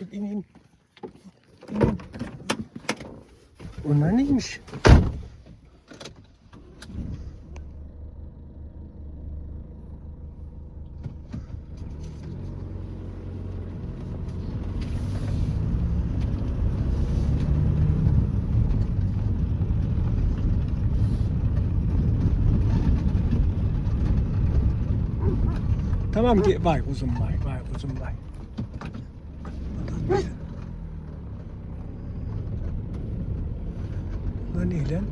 İn in. İn. Onlar neymiş? Tamam ki vay uzun vay vay uzun vay. Bunlar ne lan?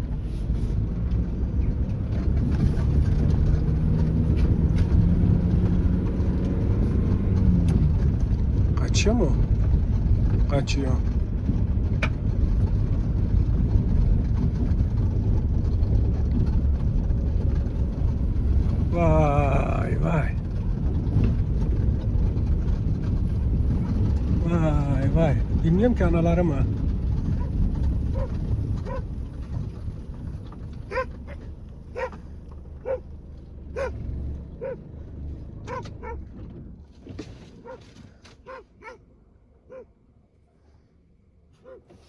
Kaçıyor mu? Kaçıyor. Vay vay. Vay vay. Bilmiyorum ki anaları mı?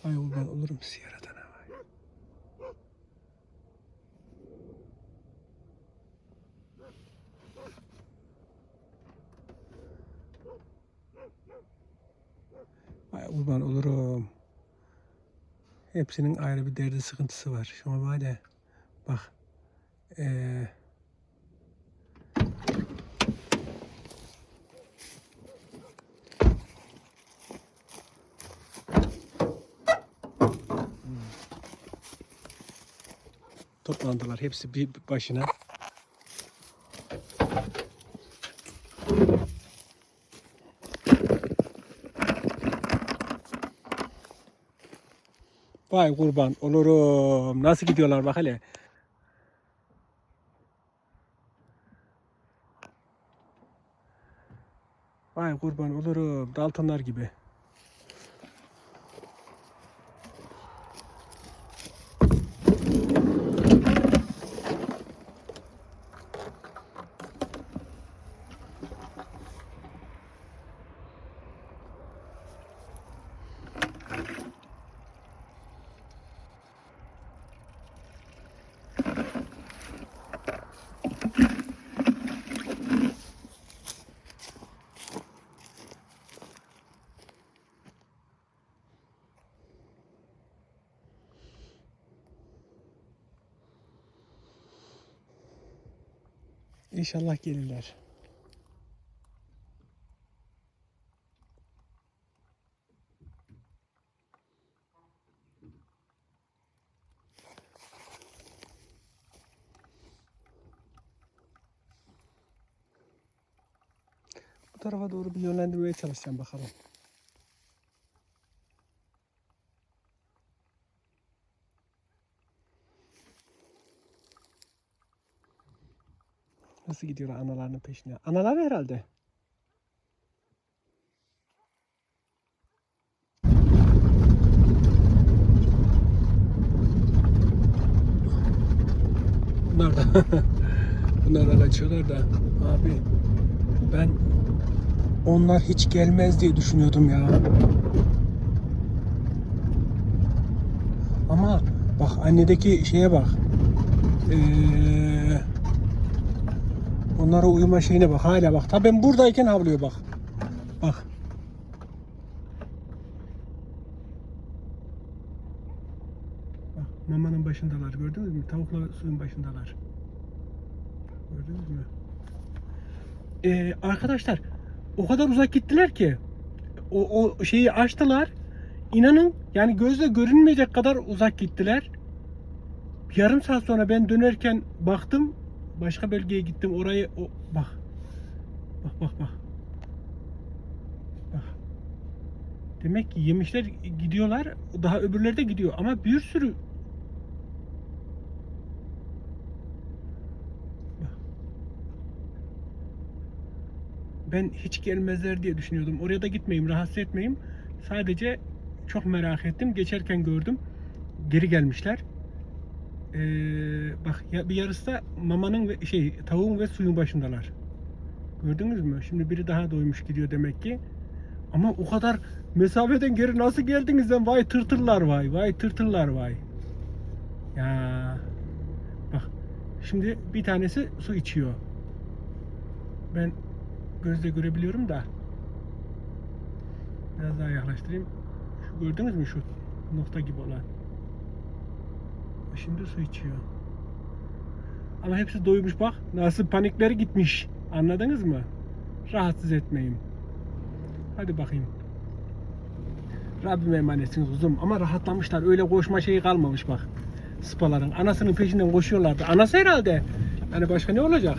Ay kurban olurum sigaradan vay. Kurban olurum. Hepsinin ayrı bir derdi sıkıntısı var. Şuna bak hele. Bak. Ee, toplandılar hepsi bir başına. Vay kurban olurum. Nasıl gidiyorlar bak hele. Vay kurban olurum. Daltonlar gibi. İnşallah gelirler. Bu tarafa doğru bir yönlendirmeye çalışacağım bakalım. Nasıl gidiyorlar analarının peşine? Analar herhalde. Bunlar da bunlar da kaçıyorlar da abi ben onlar hiç gelmez diye düşünüyordum ya. Ama bak annedeki şeye bak. Eee Onlara uyuma şeyine bak hala bak. Ta ben buradayken havlıyor bak. Bak. Bak mamanın başındalar gördünüz mü? Tavukla suyun başındalar. Gördünüz mü? Ee, arkadaşlar o kadar uzak gittiler ki o, o şeyi açtılar. İnanın yani gözle görünmeyecek kadar uzak gittiler. Yarım saat sonra ben dönerken baktım başka bölgeye gittim orayı o bak. Bak bak bak. Bak. Demek ki yemişler gidiyorlar daha öbürleri de gidiyor ama bir sürü ben hiç gelmezler diye düşünüyordum. Oraya da gitmeyeyim rahatsız etmeyeyim. Sadece çok merak ettim. Geçerken gördüm. Geri gelmişler ee, bak ya bir yarısı da mamanın ve şey tavuğun ve suyun başındalar. Gördünüz mü? Şimdi biri daha doymuş gidiyor demek ki. Ama o kadar mesafeden geri nasıl geldiniz lan? Vay tırtırlar vay. Vay tırtırlar vay. Ya. Bak. Şimdi bir tanesi su içiyor. Ben gözle görebiliyorum da. Biraz daha yaklaştırayım. Şu gördünüz mü şu nokta gibi olan? Şimdi su içiyor. Ama hepsi doymuş bak. Nasıl panikleri gitmiş. Anladınız mı? Rahatsız etmeyin. Hadi bakayım. Rabbime emanetsiniz kuzum. Ama rahatlamışlar. Öyle koşma şeyi kalmamış bak. Spaların. Anasının peşinden koşuyorlardı. Anası herhalde. Yani başka ne olacak?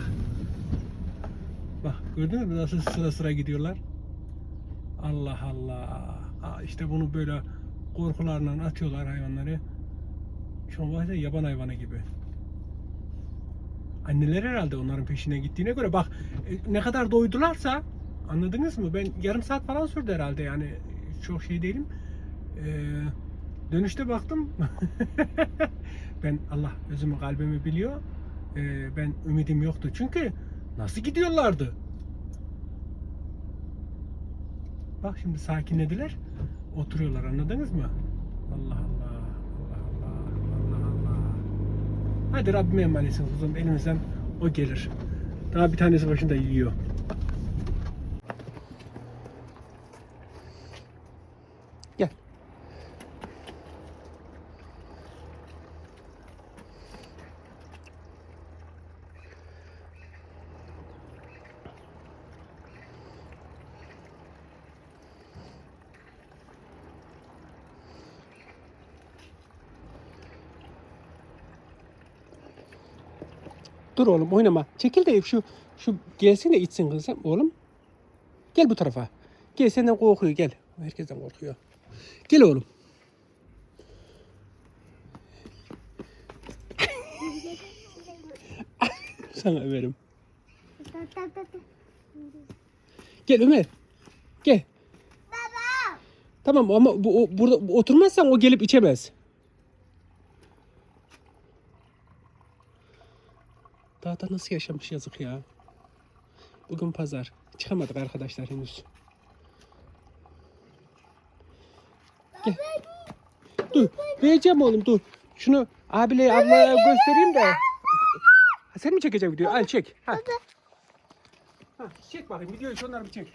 Bak gördünüz mü nasıl sıra sıra gidiyorlar? Allah Allah. Aa, işte bunu böyle korkularla atıyorlar hayvanları. Ya yaban hayvanı gibi. Anneler herhalde onların peşine gittiğine göre bak e, ne kadar doydularsa anladınız mı? Ben yarım saat falan sürdü herhalde yani çok şey değilim. Ee, dönüşte baktım. ben Allah özümü kalbimi biliyor. Ee, ben ümidim yoktu çünkü nasıl gidiyorlardı? Bak şimdi sakinlediler. Oturuyorlar anladınız mı? Allah. Allah Allah. Allah Allah. Hadi Rabbime emanetsin kuzum. Elimizden o gelir. Daha bir tanesi başında yiyor. Gel. Dur oğlum oynama. Çekil de şu şu gelsin de içsin kızım oğlum. Gel bu tarafa. Gel senden korkuyor gel. Herkesten korkuyor. Gel oğlum. Sana Ömer'im. Gel Ömer. Gel. Baba. Tamam ama bu, o, burada bu- oturmazsan o gelip içemez. Dağda nasıl yaşamış yazık ya. Bugün pazar. Çıkamadık arkadaşlar henüz. Gel. Dur. Vereceğim oğlum dur. Şunu abiyle ablaya göstereyim de. Ha, sen mi çekeceksin videoyu? Al çek. Ha. Ha, çek bakayım videoyu şunları bir çek.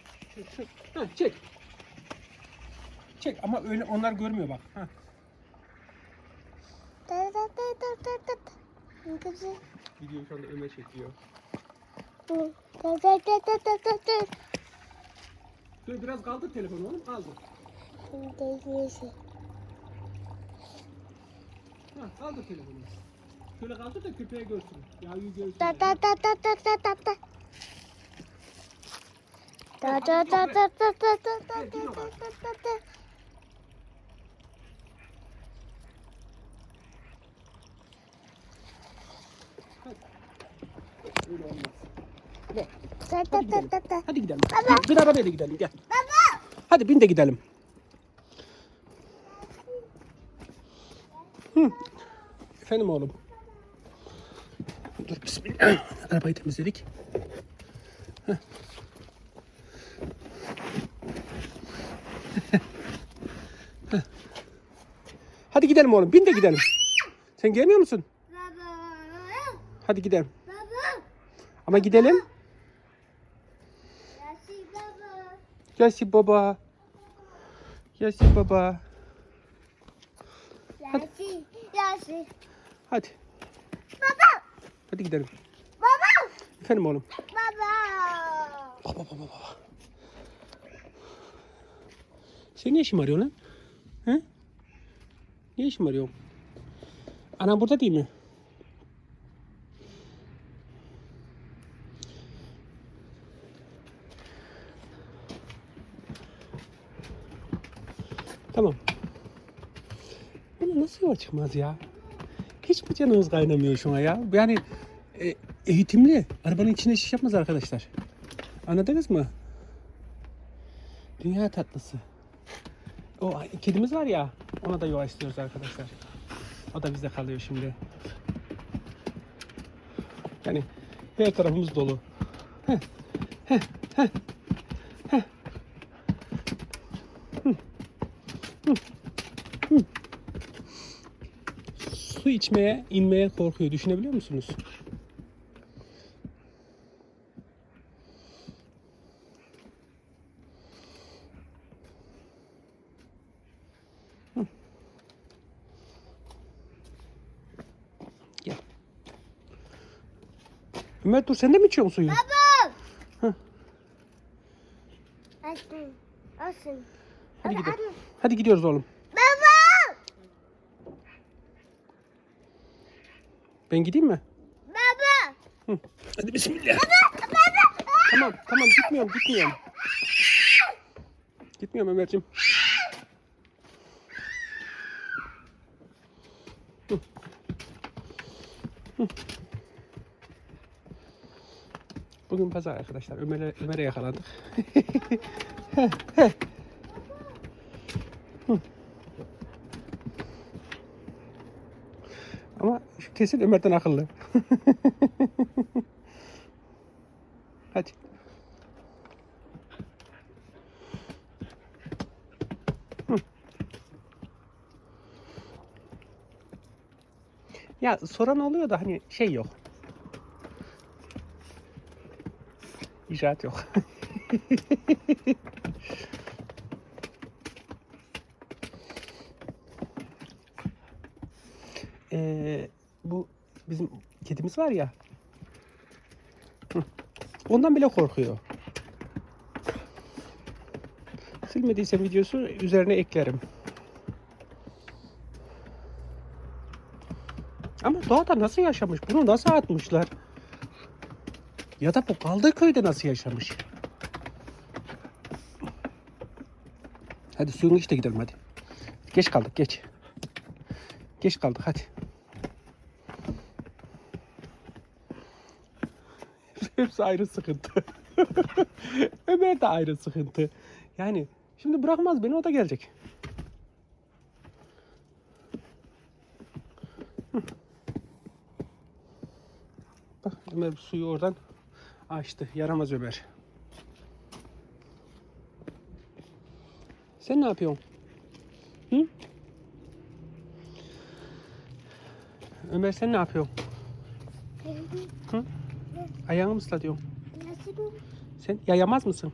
Ha, çek. Çek ama öyle onlar görmüyor bak. Ha. Videoyu şu anda Ömer çekiyor. Da da da da da da da. Dur biraz kaldır telefonu oğlum kaldır. Değilsin. Ha, kaldır telefonu. Şöyle kaldır da köpeğe görsün. Yavruyu görsün. Da da da da da da da da. Da da da da da da da da da da da da. Öyle olmaz. Hadi gidelim. Baba. Bir, bir arabaya da gidelim gel. Baba. Hadi bin de gidelim. Hı. Efendim oğlum. Dur bismillah. Arabayı temizledik. Heh. Hadi gidelim oğlum. Bin de gidelim. Sen gelmiyor musun? Hadi gidelim. Baba. Ama gidelim. Yasin baba. Yasin baba. Yasin baba. Yasin. Yasin. Hadi. Baba. Hadi gidelim. Baba. Efendim oğlum. Baba. Baba baba baba. Senin ne işin var lan? He? Ne işin var Ana burada değil mi? Tamam. Bunu nasıl yola çıkmaz ya? Hiç mi canınız kaynamıyor şuna ya? Yani e, eğitimli. Arabanın içine şiş yapmaz arkadaşlar. Anladınız mı? Dünya tatlısı. O kedimiz var ya, ona da yola istiyoruz arkadaşlar. O da bizde kalıyor şimdi. Yani her tarafımız dolu. Heh, heh, heh, heh. İçmeye, inmeye korkuyor. Düşünebiliyor musunuz? Hı. Gel. Ömer dur sen de mi içiyorsun suyu? Açtım. Açtım. Hadi gidelim. Hadi gidiyoruz oğlum. Baba. Ben gideyim mi? Baba. Hı. Hadi bismillah. Tamam tamam gitmiyorum gitmiyorum. Gitmiyorum Ömerciğim. Hı. Hı. Bugün pazar arkadaşlar. Ömer'e Ömer'e yakalandık. Hı. Ama kesin Ömer'den akıllı. Hadi. Ya soran oluyor da hani şey yok. İcraat yok. Ee, bu bizim kedimiz var ya. Ondan bile korkuyor. Silmediyse videosu üzerine eklerim. Ama doğada nasıl yaşamış? Bunu nasıl atmışlar? Ya da bu kaldığı köyde nasıl yaşamış? Hadi suyunu iç de gidelim hadi. Geç kaldık geç. Geç kaldık hadi. Hepsi ayrı sıkıntı. Ömer de ayrı sıkıntı. Yani şimdi bırakmaz beni o da gelecek. Bak Ömer suyu oradan açtı. Yaramaz Ömer. Sen ne yapıyorsun? Hı? Ömer sen ne yapıyorsun? Hı? Ayağını mı ıslatıyorsun? Nasıl bu? Sen yayamaz mısın?